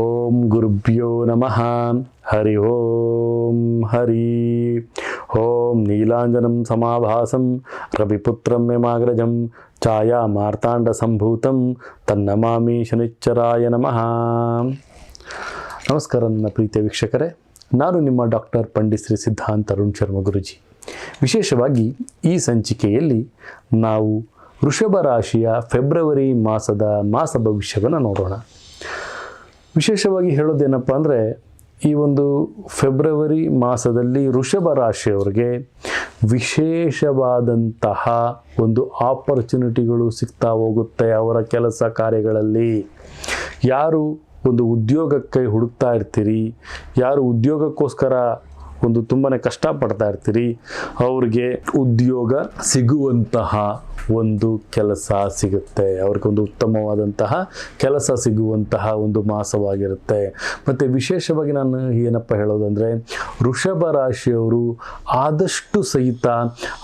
ಓಂ ಗುರುಭ್ಯೋ ನಮಃ. ಹರಿ ಓಂ ಹರಿ. ಓಂ ನೀಲಾಂಜನಂ ಸಮಾಭಾಸಂ, ರವಿಪುತ್ರಂ ಯಮಾಗ್ರಜಂ ಛಾಯಾ ಮಾರ್ತಾಂಡ ಸಂಭೂತಂ ತನ್ನಮಾಮಿ ಶನಿಚ್ಚರಾಯ ನಮಃ. ನಮಸ್ಕಾರ ನನ್ನ ಪ್ರೀತಿಯ ವೀಕ್ಷಕರೇ, ನಾನು ನಿಮ್ಮ ಡಾಕ್ಟರ್ ಪಂಡಿತ್ ಶ್ರೀ ಸಿದ್ಧಾಂತ ಅರುಣ್ ಶರ್ಮ ಗುರುಜಿ. ವಿಶೇಷವಾಗಿ ಈ ಸಂಚಿಕೆಯಲ್ಲಿ ನಾವು ವೃಷಭ ರಾಶಿಯ ಫೆಬ್ರವರಿ ಮಾಸದ ಮಾಸ ಭವಿಷ್ಯವನ್ನು ನೋಡೋಣ. ವಿಶೇಷವಾಗಿ ಹೇಳೋದೇನಪ್ಪ ಅಂದರೆ, ಈ ಒಂದು ಫೆಬ್ರವರಿ ಮಾಸದಲ್ಲಿ ಋಷಭ ರಾಶಿಯವರಿಗೆ ವಿಶೇಷವಾದಂತಹ ಒಂದು ಆಪರ್ಚುನಿಟಿಗಳು ಸಿಗ್ತಾ ಹೋಗುತ್ತೆ ಅವರ ಕೆಲಸ ಕಾರ್ಯಗಳಲ್ಲಿ. ಯಾರು ಒಂದು ಉದ್ಯೋಗಕ್ಕೆ ಹುಡುಕ್ತಾ ಇರ್ತೀರಿ, ಯಾರು ಉದ್ಯೋಗಕ್ಕೋಸ್ಕರ ಒಂದು ತುಂಬಾ ಕಷ್ಟಪಡ್ತಾ ಇರ್ತೀರಿ, ಅವ್ರಿಗೆ ಉದ್ಯೋಗ ಸಿಗುವಂತಹ ಒಂದು ಕೆಲಸ ಸಿಗುತ್ತೆ. ಅವ್ರಿಗೊಂದು ಉತ್ತಮವಾದಂತಹ ಕೆಲಸ ಸಿಗುವಂತಹ ಒಂದು ಮಾಸವಾಗಿರುತ್ತೆ. ಮತ್ತು ವಿಶೇಷವಾಗಿ ನಾನು ಏನಪ್ಪ ಹೇಳೋದಂದರೆ, ವೃಷಭ ರಾಶಿಯವರು ಆದಷ್ಟು ಸಹಿತ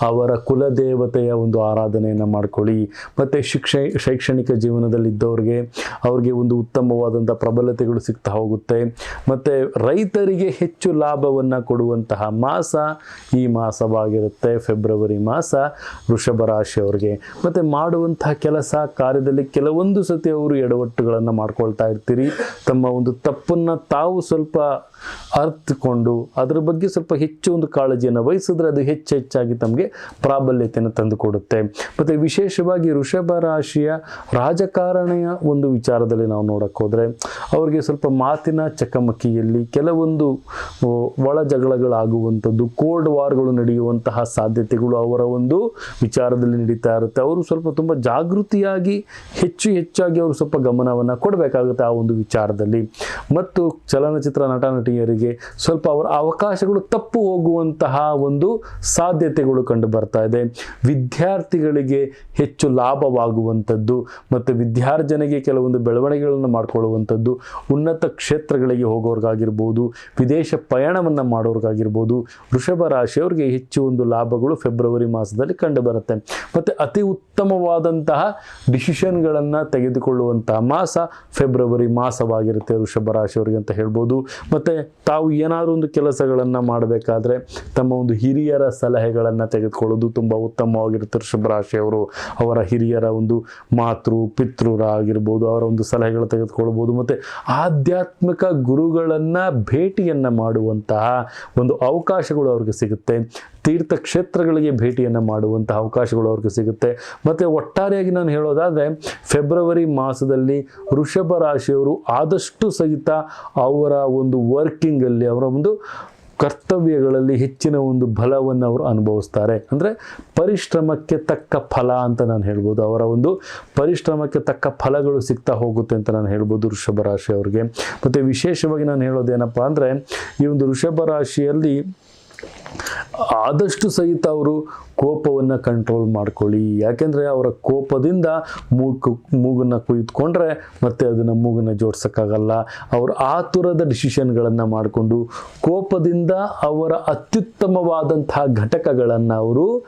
ಅವರ ಕುಲದೇವತೆಯ ಒಂದು ಆರಾಧನೆಯನ್ನು ಮಾಡ್ಕೊಳ್ಳಿ. ಮತ್ತು ಶಿಕ್ಷ, ಶೈಕ್ಷಣಿಕ ಜೀವನದಲ್ಲಿದ್ದವ್ರಿಗೆ ಅವ್ರಿಗೆ ಒಂದು ಉತ್ತಮವಾದಂಥ ಪ್ರಬಲತೆಗಳು ಸಿಗ್ತಾ ಹೋಗುತ್ತೆ. ಮತ್ತು ರೈತರಿಗೆ ಹೆಚ್ಚು ಲಾಭವನ್ನು ಕೊಡುವಂತಹ ಮಾಸ ಈ ಮಾಸವಾಗಿರುತ್ತೆ. ಫೆಬ್ರವರಿ ಮಾಸ ವೃಷಭ ರಾಶಿಯವರಿಗೆ. ಮತ್ತು ಮಾಡುವಂತಹ ಕೆಲಸ ಕಾರ್ಯದಲ್ಲಿ ಕೆಲವೊಂದು ಸತಿ ಅವರು ಎಡವಟ್ಟುಗಳನ್ನು ಮಾಡ್ಕೊಳ್ತಾ ಇರ್ತೀರಿ. ತಮ್ಮ ಒಂದು ತಪ್ಪನ್ನು ತಾವು ಸ್ವಲ್ಪ ಅರ್ಥಕೊಂಡು ಅದರ ಬಗ್ಗೆ ಸ್ವಲ್ಪ ಹೆಚ್ಚು ಒಂದು ಕಾಳಜಿಯನ್ನು ವಹಿಸಿದ್ರೆ ಅದು ಹೆಚ್ಚು ಹೆಚ್ಚಾಗಿ ತಮಗೆ ಪ್ರಾಬಲ್ಯತೆಯನ್ನು ತಂದುಕೊಡುತ್ತೆ ಮತ್ತು ವಿಶೇಷವಾಗಿ ವೃಷಭ ರಾಶಿಯ ರಾಜಕಾರಣಿಯ ಒಂದು ವಿಚಾರದಲ್ಲಿ ನಾವು ನೋಡಕ್ಕೆ ಹೋದರೆ ಅವರಿಗೆ ಸ್ವಲ್ಪ ಮಾತಿನ ಚಕಮಕಿಯಲ್ಲಿ ಕೆಲವೊಂದು ಒಳ ಜಗಳಗಳಾಗುವಂಥದ್ದು ಕೋಲ್ಡ್ ವಾರ್ಗಳು ನಡೆಯುವಂತಹ ಸಾಧ್ಯತೆಗಳು ಅವರ ಒಂದು ವಿಚಾರದಲ್ಲಿ ನಡೀತಾ ಇರುತ್ತೆ ಅವರು ಸ್ವಲ್ಪ ತುಂಬ ಜಾಗೃತಿಯಾಗಿ, ಹೆಚ್ಚು ಹೆಚ್ಚಾಗಿ ಅವರು ಸ್ವಲ್ಪ ಗಮನವನ್ನು ಕೊಡಬೇಕಾಗುತ್ತೆ ಆ ಒಂದು ವಿಚಾರದಲ್ಲಿ. ಮತ್ತು ಚಲನಚಿತ್ರ ನಟ ನಟಿಯರಿಗೆ ಸ್ವಲ್ಪ ಅವರ ಅವಕಾಶಗಳು ತಪ್ಪು ಹೋಗುವಂತಹ ಒಂದು ಸಾಧ್ಯತೆಗಳು ಕಂಡು ಬರ್ತಾ ಇದೆ. ವಿದ್ಯಾರ್ಥಿಗಳಿಗೆ ಹೆಚ್ಚು ಲಾಭವಾಗುವಂಥದ್ದು ಮತ್ತು ವಿದ್ಯಾರ್ಜನೆಗೆ ಕೆಲವೊಂದು ಬೆಳವಣಿಗೆಗಳನ್ನು ಮಾಡಿಕೊಳ್ಳುವಂಥದ್ದು, ಉನ್ನತ ಕ್ಷೇತ್ರಗಳಿಗೆ ಹೋಗೋರ್ಗಾಗಿರ್ಬೋದು, ವಿದೇಶ ಪಯಣವನ್ನು ಮಾಡೋರ್ಗಾಗಿರ್ಬೋದು, ವೃಷಭ ರಾಶಿಯವರಿಗೆ ಹೆಚ್ಚು ಒಂದು ಲಾಭಗಳು ಫೆಬ್ರವರಿ ಮಾಸದಲ್ಲಿ ಕಂಡು ಬರುತ್ತೆ. ಮತ್ತು ಅತಿ ಉತ್ತಮವಾದಂತಹ ಡಿಸಿಷನ್ಗಳನ್ನು ತೆಗೆದುಕೊಳ್ಳುವಂತಹ ಮಾಸ ಫೆಬ್ರವರಿ ಮಾಸವಾಗಿರುತ್ತೆ ವೃಷಭ ರಾಶಿಯವರಿಗೆ ಅಂತ ಹೇಳ್ಬೋದು. ಮತ್ತು ತಾವು ಏನಾದರೂ ಒಂದು ಕೆಲಸಗಳನ್ನು ಮಾಡಬೇಕಾದ್ರೆ ತಮ್ಮ ಒಂದು ಹಿರಿಯರ ಸಲಹೆಗಳನ್ನು ತೆಗೆದುಕೊಳ್ಳೋದು ತುಂಬ ಉತ್ತಮವಾಗಿರುತ್ತೆ ವೃಷಭ ರಾಶಿಯವರು. ಅವರ ಹಿರಿಯರ ಒಂದು ಮಾತೃ ಪಿತೃರಾಗಿರ್ಬೋದು ಅವರ ಒಂದು ಸಲಹೆಗಳು ತೆಗೆದುಕೊಳ್ಬೋದು ಮತ್ತು ಆಧ್ಯಾತ್ಮಿಕ ಗುರುಗಳನ್ನು ಭೇಟಿಯನ್ನು ಮಾಡುವಂತಹ ಒಂದು ಅವಕಾಶಗಳು ಅವ್ರಿಗೆ ಸಿಗುತ್ತೆ. ತೀರ್ಥಕ್ಷೇತ್ರಗಳಿಗೆ ಭೇಟಿಯನ್ನು ಮಾಡುವಂತಹ ಅವಕಾಶಗಳು ಅವ್ರಿಗೆ ಸಿಗುತ್ತೆ. ಮತ್ತು ಒಟ್ಟಾರೆಯಾಗಿ ನಾನು ಹೇಳೋದಾದರೆ, ಫೆಬ್ರವರಿ ಮಾಸದಲ್ಲಿ ವೃಷಭ ರಾಶಿಯವರು ಆದಷ್ಟು ಸಹಿತ ಅವರ ಒಂದು ವರ್ಕಿಂಗಲ್ಲಿ, ಅವರ ಒಂದು ಕರ್ತವ್ಯಗಳಲ್ಲಿ ಹೆಚ್ಚಿನ ಒಂದು ಬಲವನ್ನು ಅವರು ಅನುಭವಿಸ್ತಾರೆ. ಅಂದರೆ ಪರಿಶ್ರಮಕ್ಕೆ ತಕ್ಕ ಫಲ ಅಂತ ನಾನು ಹೇಳ್ಬೋದು. ಅವರ ಒಂದು ಪರಿಶ್ರಮಕ್ಕೆ ತಕ್ಕ ಫಲಗಳು ಸಿಗ್ತಾ ಹೋಗುತ್ತೆ ಅಂತ ನಾನು ಹೇಳ್ಬೋದು ವೃಷಭ ರಾಶಿಯವರಿಗೆ. ಮತ್ತು ವಿಶೇಷವಾಗಿ ನಾನು ಹೇಳೋದೇನಪ್ಪ ಅಂದರೆ, ಈ ಒಂದು ವೃಷಭ ರಾಶಿಯಲ್ಲಿ ಆದಷ್ಟು ಸಹಿತ ಅವರು ಕೋಪವನ್ನು ಕಂಟ್ರೋಲ್ ಮಾಡ್ಕೊಳ್ಳಿ. ಯಾಕೆಂದರೆ ಅವರ ಕೋಪದಿಂದ ಮೂಗು, ಮೂಗನ್ನು ಕುಯ್ದುಕೊಂಡ್ರೆ ಮತ್ತೆ ಅದನ್ನು ಮೂಗನ್ನು ಜೋಡ್ಸೋಕ್ಕಾಗಲ್ಲ. ಅವರು ಆತುರದ ಡಿಸಿಷನ್ಗಳನ್ನು ಮಾಡಿಕೊಂಡು ಕೋಪದಿಂದ ಅವರ ಅತ್ಯುತ್ತಮವಾದಂತಹ ಘಟಕಗಳನ್ನು ಅವರು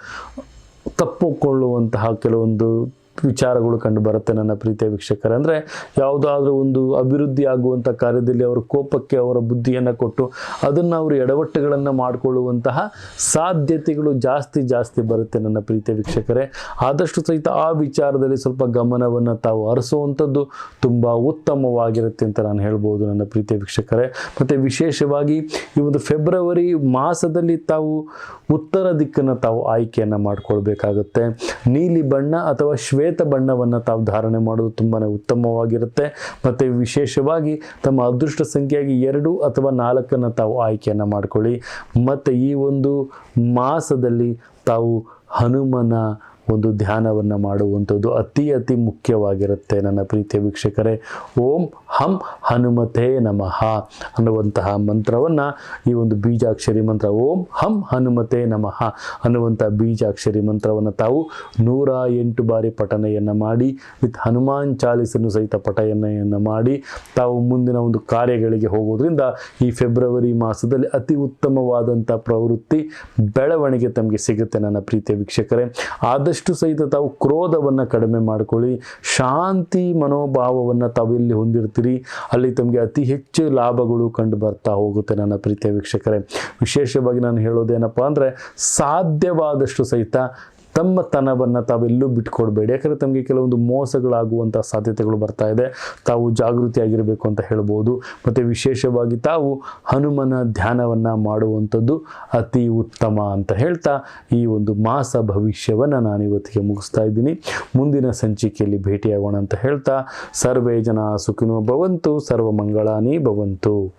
ತಪ್ಪುಕೊಳ್ಳುವಂತಹ ಕೆಲವೊಂದು ವಿಚಾರಗಳು ಕಂಡು ಬರುತ್ತೆ ನನ್ನ ಪ್ರೀತಿಯ ವೀಕ್ಷಕರ. ಅಂದರೆ ಯಾವುದಾದ್ರೂ ಒಂದು ಅಭಿವೃದ್ಧಿ ಆಗುವಂಥ ಕಾರ್ಯದಲ್ಲಿ ಅವರ ಕೋಪಕ್ಕೆ ಅವರ ಬುದ್ಧಿಯನ್ನು ಕೊಟ್ಟು ಅದನ್ನು ಅವರು ಎಡವಟ್ಟುಗಳನ್ನು ಮಾಡಿಕೊಳ್ಳುವಂತಹ ಸಾಧ್ಯತೆಗಳು ಜಾಸ್ತಿ ಜಾಸ್ತಿ ಬರುತ್ತೆ ನನ್ನ ಪ್ರೀತಿಯ ವೀಕ್ಷಕರೇ. ಆದಷ್ಟು ಸಹಿತ ಆ ವಿಚಾರದಲ್ಲಿ ಸ್ವಲ್ಪ ಗಮನವನ್ನು ತಾವು ಹರಿಸುವಂಥದ್ದು ತುಂಬ ಉತ್ತಮವಾಗಿರುತ್ತೆ ಅಂತ ನಾನು ಹೇಳ್ಬೋದು ನನ್ನ ಪ್ರೀತಿಯ ವೀಕ್ಷಕರೇ. ಮತ್ತು ವಿಶೇಷವಾಗಿ ಈ ಒಂದು ಫೆಬ್ರವರಿ ಮಾಸದಲ್ಲಿ ತಾವು ಉತ್ತರ ದಿಕ್ಕನ್ನು ತಾವು ಆಯ್ಕೆಯನ್ನು ಮಾಡಿಕೊಳ್ಬೇಕಾಗುತ್ತೆ. ನೀಲಿ ಬಣ್ಣ ಅಥವಾ ಶ್ವೇತ ಬಣ್ಣವನ್ನು ತಾವು ಧಾರಣೆ ಮಾಡೋದು ತುಂಬಾ ಉತ್ತಮವಾಗಿರುತ್ತೆ. ಮತ್ತು ವಿಶೇಷವಾಗಿ ತಮ್ಮ ಅದೃಷ್ಟ ಸಂಖ್ಯೆಯಾಗಿ ಎರಡು ಅಥವಾ ನಾಲ್ಕನ್ನು ತಾವು ಆಯ್ಕೆಯನ್ನು ಮಾಡ್ಕೊಳ್ಳಿ. ಮತ್ತು ಈ ಒಂದು ಮಾಸದಲ್ಲಿ ತಾವು ಹನುಮನ ಒಂದು ಧ್ಯಾನವನ್ನು ಮಾಡುವಂಥದ್ದು ಅತಿ ಅತಿ ಮುಖ್ಯವಾಗಿರುತ್ತೆ ನನ್ನ ಪ್ರೀತಿಯ ವೀಕ್ಷಕರೇ. ಓಂ ಹಂ ಹನುಮತೇ ನಮಃ ಅನ್ನುವಂತಹ ಮಂತ್ರವನ್ನು ಈ ಒಂದು ಬೀಜಾಕ್ಷರಿ ಮಂತ್ರ, ಓಂ ಹಂ ಹನುಮತೇ ನಮಃ ಅನ್ನುವಂಥ ಬೀಜಾಕ್ಷರಿ ಮಂತ್ರವನ್ನು ತಾವು ನೂರ ಎಂಟು ಬಾರಿ ಪಠನೆಯನ್ನು ಮಾಡಿ, ವಿತ್ ಹನುಮಾನ್ ಚಾಲಿಸನ್ನು ಸಹಿತ ಪಠನೆಯನ್ನು ಮಾಡಿ, ತಾವು ಮುಂದಿನ ಒಂದು ಕಾರ್ಯಗಳಿಗೆ ಹೋಗೋದ್ರಿಂದ ಈ ಫೆಬ್ರವರಿ ಮಾಸದಲ್ಲಿ ಅತಿ ಉತ್ತಮವಾದಂಥ ಪ್ರವೃತ್ತಿ ಬೆಳವಣಿಗೆ ತಮಗೆ ಸಿಗುತ್ತೆ ನನ್ನ ಪ್ರೀತಿಯ ವೀಕ್ಷಕರೇ. ಆದಷ್ಟು ಆದಷ್ಟು ಸಹಿತ ತಾವು ಕ್ರೋಧವನ್ನು ಕಡಿಮೆ ಮಾಡ್ಕೊಳ್ಳಿ. ಶಾಂತಿ ಮನೋಭಾವವನ್ನು ತಾವು ಎಲ್ಲಿ ಹೊಂದಿರ್ತೀರಿ. ಅಲ್ಲಿ ತಮಗೆ ಅತಿ ಹೆಚ್ಚು ಲಾಭಗಳು ಕಂಡು ಬರ್ತಾ ಹೋಗುತ್ತೆ ನನ್ನ ಪ್ರೀತಿಯ ವೀಕ್ಷಕರೇ. ವಿಶೇಷವಾಗಿ ನಾನು ಹೇಳೋದೇನಪ್ಪ ಅಂದರೆ ಸಾಧ್ಯವಾದಷ್ಟು ಸಹಿತ ತಮ್ಮ ತನವನ್ನು ತಾವೆಲ್ಲೂ ಬಿಟ್ಕೊಡ್ಬೇಡಿ. ಯಾಕಂದರೆ ತಮಗೆ ಕೆಲವೊಂದು ಮೋಸಗಳಾಗುವಂಥ ಸಾಧ್ಯತೆಗಳು ಬರ್ತಾ ಇದೆ. ತಾವು ಜಾಗೃತಿಯಾಗಿರಬೇಕು ಅಂತ ಹೇಳ್ಬೋದು. ಮತ್ತು ವಿಶೇಷವಾಗಿ ತಾವು ಹನುಮನ ಧ್ಯಾನವನ್ನು ಮಾಡುವಂಥದ್ದು ಅತಿ ಉತ್ತಮ ಅಂತ ಹೇಳ್ತಾ ಈ ಒಂದು ಮಾಸ ಭವಿಷ್ಯವನ್ನು ನಾನು ಇವತ್ತಿಗೆ ಮುಗಿಸ್ತಾ ಇದ್ದೀನಿ. ಮುಂದಿನ ಸಂಚಿಕೆಯಲ್ಲಿ ಭೇಟಿಯಾಗೋಣ ಅಂತ ಹೇಳ್ತಾ, ಸರ್ವೇ ಜನ ಸುಖಿನೋ ಭವಂತು ಸರ್ವ ಮಂಗಳಾನಿ ಭವಂತು.